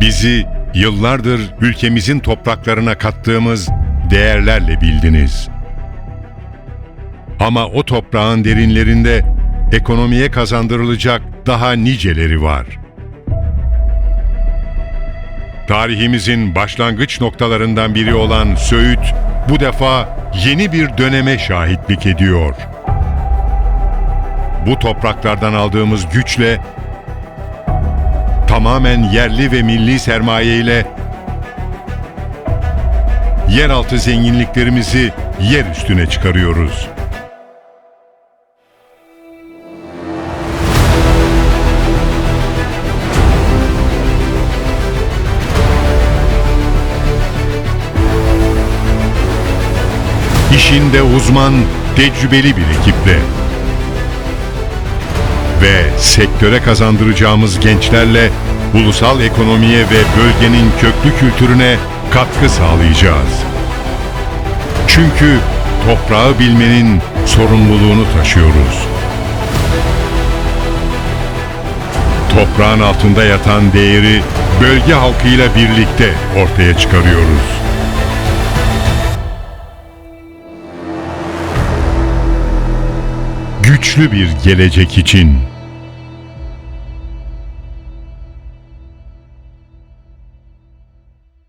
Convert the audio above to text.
Bizi yıllardır ülkemizin topraklarına kattığımız değerlerle bildiniz. Ama o toprağın derinlerinde ekonomiye kazandırılacak daha niceleri var. Tarihimizin başlangıç noktalarından biri olan Söğüt bu defa yeni bir döneme şahitlik ediyor. Bu topraklardan aldığımız güçle tamamen yerli ve milli sermaye ile yeraltı zenginliklerimizi yer üstüne çıkarıyoruz. İşinde uzman, tecrübeli bir ekiple ve sektöre kazandıracağımız gençlerle ulusal ekonomiye ve bölgenin köklü kültürüne katkı sağlayacağız. Çünkü toprağı bilmenin sorumluluğunu taşıyoruz. Toprağın altında yatan değeri bölge halkıyla birlikte ortaya çıkarıyoruz. Güçlü bir gelecek için